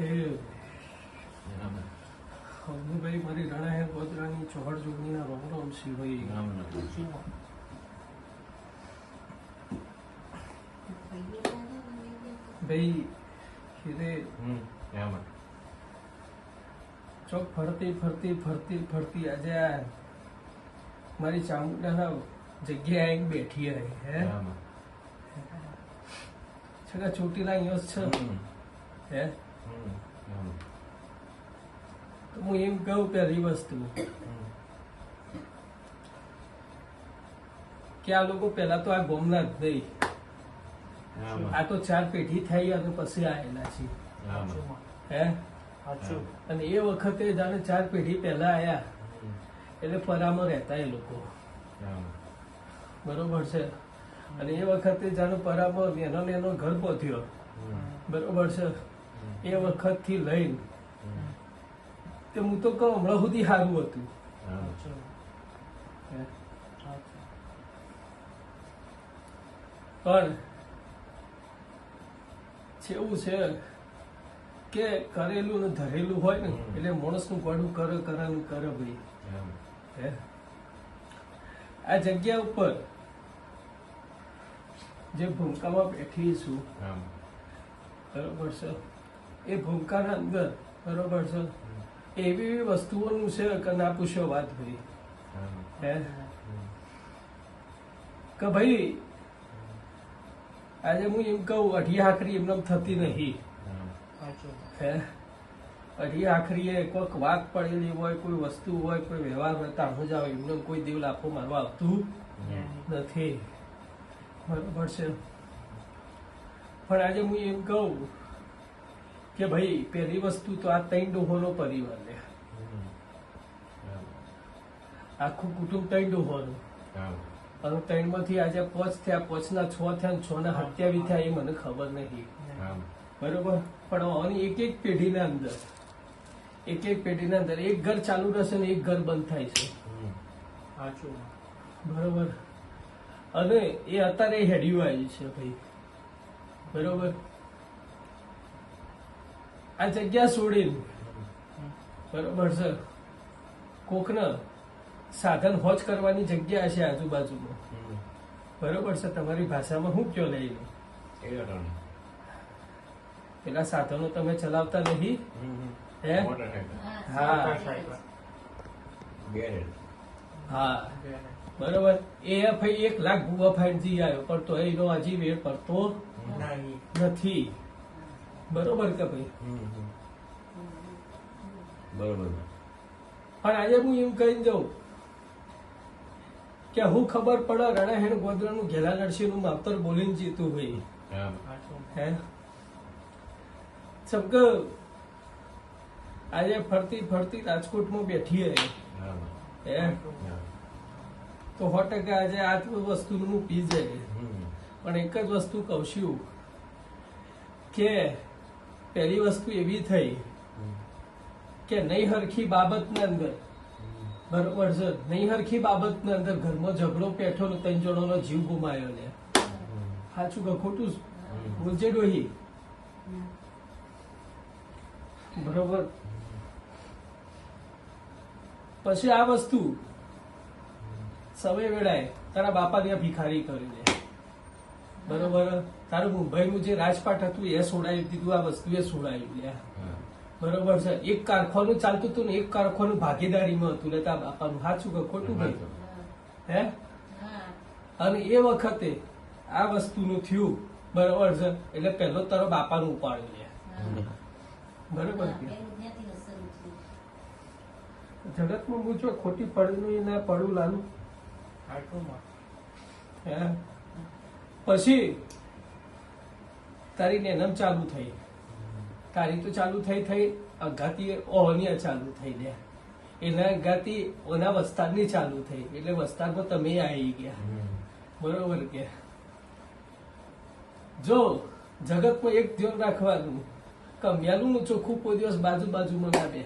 હે ભાઈ મારી રણા હે ગોદરાની ચોહડ જોગણીના રોમ રોમ. શિવભાઈ ભાઈ હીરે ચોક ફરતી ફરતી ફરતી ફરતી આજે આ મારી ચામુંડાના જગ્યાએ બેઠી રહી હે? છે ચોટીલા અહીંયા છે. હે? તો હું એમ કહું પહેલી વસ્તુ કે આ લોકો પહેલા તો આ ગોમના જ નહીં. આ તો ચાર પેઢી થઈ અને પછી આવેલા છે. હે અને એ વખતે જાણે ચાર પેઢી પહેલા આયા. એટલે પરામાં રહેતા એ લોકો. બરોબર છે? અને એ વખતે જાણે પરામાં એનો ને એનો ઘર પહોંચ્યો. બરોબર છે? એ વખતથી લઈને. તે હું તો કહું હમણાં સુધી સારું હતું. પણ એવું છે કે કરેલું ને ધરેલું હોય ને. એટલે માણસનું ગોડું કરે કરે ને કરે ભાઈ. હે? આ જગ્યા ઉપર જે ભૂમકામાં બેઠી છું બરોબર છે? એ ભૂમકાના અંદર બરોબર છે? એવી એવી વસ્તુઓનું છે કે ના પૂછો વાત ભાઈ? હે. કે ભાઈ આજે હું એમ કહું અઢી આખરી એમને થતી નહીં. હે? અઢી આખરીએ કોઈક વાત પડેલી હોય કોઈ વસ્તુ હોય કોઈ વ્યવહાર હોય તાણું જ આવે એમને કોઈ દેવ લાફો મારવા આવતું નથી. બરોબર છે? પણ આજે હું એમ કહું કે ભાઈ પહેલી વસ્તુ તો આ ત્રણ ડોહોનો પરિવાર લે. આખું કુટુંબ ત્રણ ડોહોનું. અને ત્રણમાંથી આજે પોચ થયા પોચના છ થયા ને છ ના હત્યાવી થયા એ મને ખબર નથી. બરોબર? પણ આની એક એક પેઢીના અંદર એક એક પેઢીના અંદર એક ઘર ચાલુ રહેશે ને એક ઘર બંધ થાય છે. સાચું. બરોબર? અને એ અત્યારે હેડિયું આવી છે ભાઈ. બરોબર? આ જગ્યા છોડીને. બરોબર છે? કોકને સાધન હોજ કરવાની જગ્યા છે આજુબાજુમાં. બરોબર છે? તમારી ભાષામાં હું કયો લઉં? પેલા સાધનો તમે ચલાવતા નહીં? હે? હા. હા. બરોબર. એ ભાઈ એક લાખ ભૂવા ફાઈનથી આવ્યો પણ તો એનો હજી વેર પડતો નહીં નથી. બરોબર કે ભાઈ? બરોબર. પણ આજે હું એમ કહી જાઉં કે હું ખબર પડે રણાહેણ ગોધરાનું ઘેલા નરસિંહનું માપતર બોલીને જીતું ભાઈ. હે? સબક આજે ફરતી ફરતી રાજકોટમાં બેઠી હે. હે? તો સો ટકા આજે આ વસ્તુનું હું. પી જાય પણ એક જ વસ્તુ કહું છું કે પહેલી વસ્તુ એવી થઈ કે નહીં હરખી બાબતના અંદર, બરોબર છે? નહીં હરખી બાબતના અંદર ઘરમાં ઝઘડો પેઠો ને ત્રણ જણોનો જીવ ગુમાયો ને. સાચું કે ખોટું? બોલજે ડોહી. બરોબર? પછી આ વસ્તુ સમય વેળાએ તારા બાપા ત્યાં ભિખારી કરી દે. બરોબર. તારું મુંબઈનું જે રાજપાટ હતું એ સોડાવી દીધું આ વસ્તુ એ સોડાવી લે બરોબર છે. એક કારખાનું ચાલતું હતું ને એક કારખાનું ભાગીદારીમાં હતું ને તારા બાપાનું સાચું કે ખોટું ભાઈ? હે અને એ વખતે આ વસ્તુનું થયું બરોબર છે. એટલે પહેલો તારો બાપાનું ઉપાડ્યું લે. બરોબર જગતમાં પૂછો ખોટી પડવું ના પડું લાલું. હે? પછી તારી નેનમ ચાલુ થઈ. તારી તો ચાલુ થઈ થઈ અઘાતી ઓહનિયા ચાલુ થઈ ને એના અઘાતી ઓના વસ્તારની ચાલુ થઈ. એટલે વસ્તારમાં તમે આવી ગયા. બરોબર કે? જો જગતમાં એક ધ્યાન રાખવાનું કમિયાલું નું ચોખ્ખું કોઈ દિવસ બાજુ બાજુમાં ના બે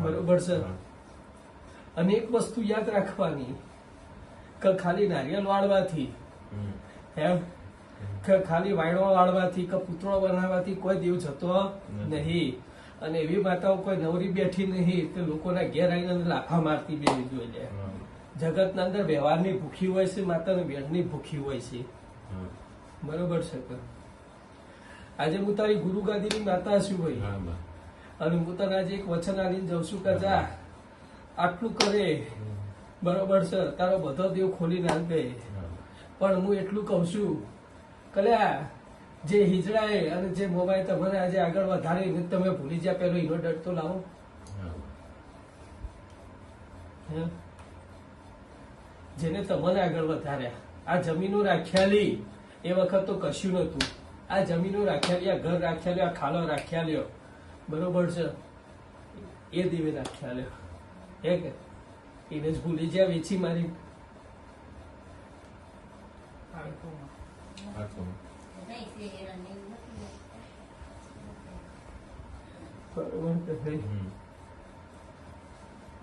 બરોબર છે? અને એક વસ્તુ યાદ રાખવાની કે ખાલી નારિયેલ વાળવાથી એમ? કે ખાલી વાયણો વાળવાથી કે પુતળો બનાવવાથી કોઈ દેવ જતો નહીં. અને એવી માતાઓ કોઈ નવરી બેઠી નહીં તે લોકોના ઘેર આવીને લાફા મારતી બેવી જોઈ લે. જગતના અંદર વ્યવહારની ભૂખી હોય છે માતાને વેણની ભૂખી હોય છે. બરોબર છે આજે હું તારી ગુરુ ગાદીની માતા છું ભાઈ. અને હું તને આજે એક વચન આવીને જઉં છું કે જા આટલું કરે. બરોબર છે. તારો બધો દેવ ખોલી નાખ દે. પણ હું એટલું કહું છું કલ્યા જે હિજડાએ અને જે મોબાઈલ તમને આજે આગળ વધારે તમે ભૂલી ગયા પેલો એનો ડર તો લાવો? જેને તમને આગળ વધાર્યા. આ જમીનો રાખ્યાલી એ વખત તો કશું નતું આ જમીનો રાખ્યાલી આ ઘર રાખ્યાલી આ ખાલો રાખ્યાલ્યો બરોબર છે? એ દેવે રાખ્યાલ્યો હે કે? એને જ ભૂલી જ્યાં વેચી મારી.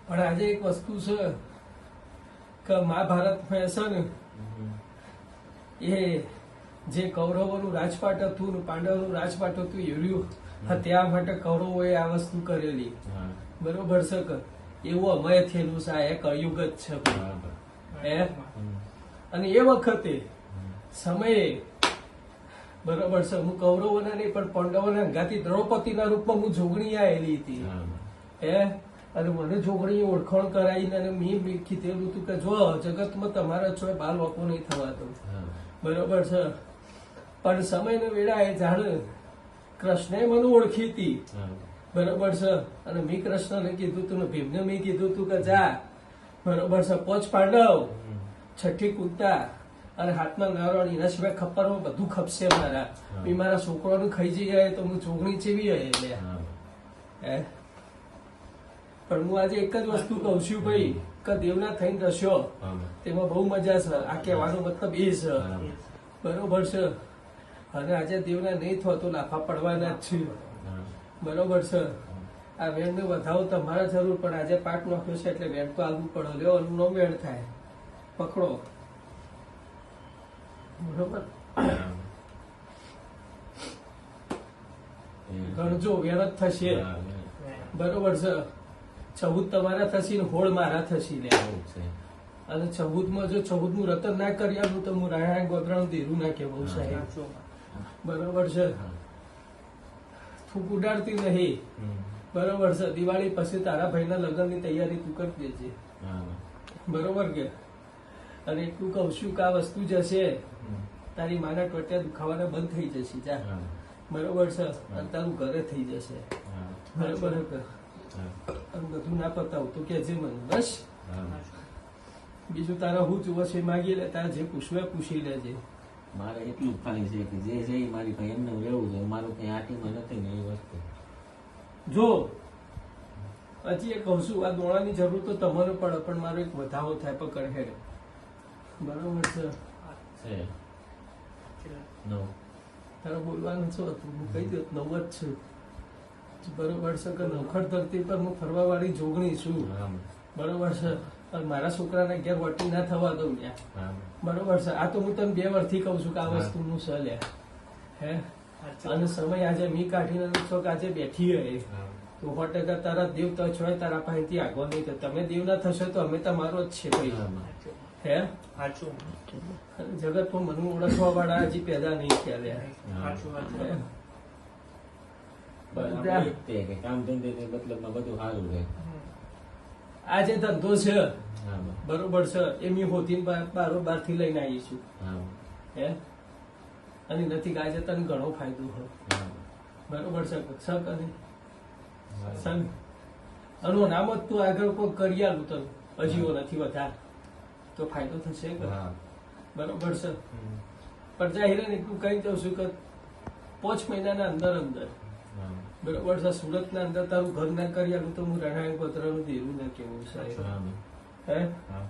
પણ આજે એક વસ્તુ છે કે મહાભારત છે એ જે કૌરવોનું રાજપાટ હતું ને પાંડવોનું રાજપાટ હતું યુર્યું ત્યાં માટે કૌરવોએ આ વસ્તુ કરેલી બરોબર છે કે એવું અમય થયેલું છે આ એક અયુગ જ છે અને એ વખતે સમયે બરોબર છે. હું કૌરવોના નહીં પણ પાંડવોના ગાતી દ્રૌપદીના રૂપમાં હું જોગણી આવેલી હતી. હે અને મને જોગણી ઓળખાણ કરાવીને અને મેં કીધેલું હતું કે જો જગતમાં તમારા છો બાલ વાપો નહીં થવા દઉં બરોબર છે. પણ સમયને વેળાએ જાણે કૃષ્ણએ મને ઓળખી હતી. બરોબર છે. અને મેં કૃષ્ણને કીધું તું ભીમને મેં કીધું તું કે જા. બરોબર છે. પોચ પાંડવ. છઠ્ઠી કૂદતા અને હાથમાં નારળ એના સિવાય ખપ્પરમાં બધું ખપશે મારા. એ મારા છોકરાનું ખાઈ જાય તો હું ચોગણી ચેવી હે એટલે. હે. પણ હું આજે એક જ વસ્તુ કહું છું ભાઈ કે દેવના થઈને રસ્યો. તેમાં બહુ મજા છે. આ કહેવાનો મતલબ એ છે. બરોબર છે. અને આજે દેવના નહીં થતો તો લાફા પડવાના જ છે. બરોબર છે. આ વેણને વધાવો તમારે જરૂર પણ આજે પાટ નાખ્યો છે એટલે વેણ તો આવવું પડો. લ્યો નો વેણ થાય. પકડો. બરોબર. ગણજો જ થશે. બરોબર છે. ચૌદ તમારા થશે ને હોળ મારા થશે લે અને ચૌદમાં જો ચૌદનું રતન ના કર્યાનું તો હું રાયણ ગોદરાનું ધીરું ના કહેવું સાહેબ. બરોબર છે. થૂક ઉડાડતી નહીં. બરોબર છે. દિવાળી પછી તારા ભાઈના લગ્નની તૈયારી તું કરી દેજે. બરોબર કે? અને એટલું કહું છું કે આ વસ્તુ જશે તારી માના ટોટિયા દુખાવાના બંધ થઈ જશે જા. બરોબર છે? અને તારું ઘરે થઈ જશે. બરોબર બધું ના પતાવું તો કે જે મને બસ. બીજું તારા હું જુઓ છે માગી લે તારા જે પૂછવે પૂછી લેજે. મારે એટલું ખાલી છે કે જે છે એ મારી ભાઈ એમને રહેવું છે મારું કઈ આટીમાં નથી ને એ વસ્તુ. જો હજી એ કહું છું આ દોણાની જરૂર તો તમારે પડે પણ મારો એક વધાવો થાય પકડ હેડ. બરોબર છે. છે. નવ. તારે બોલવાનું શું હતું? હું કહી દઉં નવ જ છે. બરોબર છે કે નવખર ધરતી પર હું ફરવા વાળી જોગણી છું? બરોબર છે. પણ મારા છોકરાને ઘેર વટી ના થવા દઉં લ્યા બરોબર છે. આ તો હું તને બે વર્ષથી કહું છું કે આ વસ્તુનું છે લ્યા. હે? અને સમય આજે મી કાઢીને છો કે આજે બેઠી હોય તો સો ટકા તારા દેવ તો છો તારા પાસેથી આગળ નહીં. તમે દેવ ના થશો તો અમે તમારો જ છે ભાઈ. હે? સાચું અને જગતમાં મનુ ઓળખવા વાળા હજી પેદા નહીં થયા આ જે ધંધો છે બરોબર છે એ મેં હોતી બારોબારથી લઈને આવી છું. હા? અને નથી આજે તને ઘણો ફાયદો હોય. બરોબર છે સક અને સંગ. આનું નામ જ તું આગળ કોઈ કરી આલું તને. હજીઓ નથી વધારે. તો ફાયદો થશે કે હા. બરોબર છે. પણ જાહેર એટલું કહી દઉં છું કે પાંચ મહિનાના અંદર અંદર. બરોબર છે સુરતના અંદર તારું ઘર ના કરી આલું તો હું રણાય પત્રનું દેવું ના કેવું સાહેબ. હે. હા?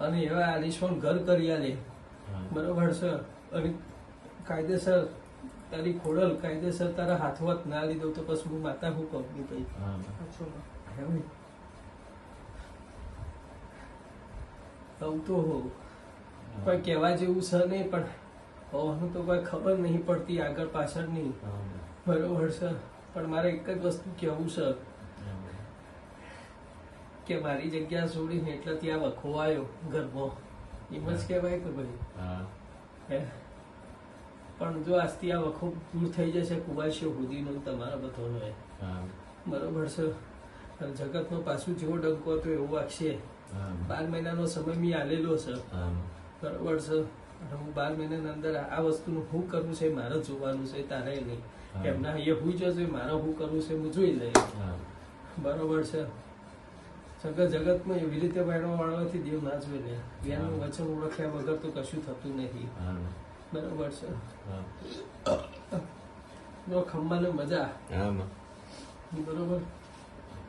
અને એવા આલિશવાન ઘર કરી આલે હા. બરોબર છે. અને કાયદેસર તારી ખોડલ કાયદેસર તારા હાથવત ના લીધો તો પછી હું માતા હું કહું છું ભાઈ હા સાચું એમ કહું તો હો. કોઈ કહેવા જેવું છે નહીં પણ હોવાનું તો કોઈ ખબર નહીં પડતી આગળ પાછળની. નહીં બરોબર છે. પણ મારે એક જ વસ્તુ કહેવું છે. કે મારી જગ્યા છોડીને એટલે ત્યાં વખો આવ્યો ઘરમાં એમ જ કહેવાય કે ભાઈ. પણ જો આજથી આ વખો દૂર થઈ જશે કુવાશીઓ હુદીનો તમારા બધાનો. બરોબર છે. જગતનો પાછું જેવો ડંકો હતો એવો વાગશે. બાર મહિનાનો સમય મેં આલેલો છે. બરોબર છે અને હું બાર મહિનાની અંદર આ વસ્તુનું શું કરવું છે મારે જોવાનું છે તારે નહીં. એમના અહીંયા હું જશે મારે શું કરવું છે હું જોઈ લઈશ. બરોબર છે. સગર જગતમાં એવી રીતે બહેનો વાળવાથી દેવ ના જોઈ લે. જ્ઞાનનું વચન ઓળખ્યા વગર તો કશું થતું નથી બરોબર છે. જો ખંભાને મજા. બરોબર.